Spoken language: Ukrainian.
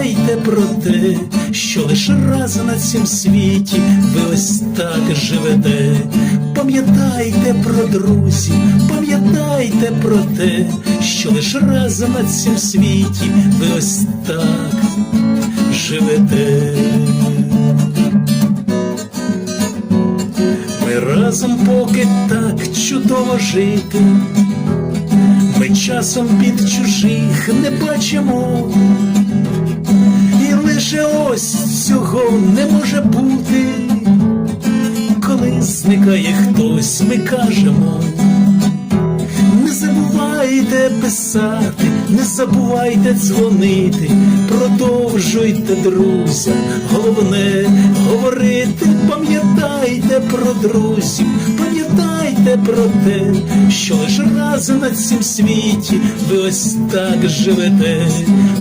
Пам'ятайте про те, що лише раз на цім світі ви ось так живете. Пам'ятайте про друзів, пам'ятайте про те, що лише раз на цім світі ви ось так живете. Ми разом поки так чудово жити. Ми часом під чужих не бачимо, ось цього не може бути, коли зникає хтось, ми кажемо. Не забувайте писати, не забувайте дзвонити, продовжуйте, друзям, головне говорити, пам'ятайте про друзів, пам'ятайте про те, що лише раз на цім світі ви ось так живете,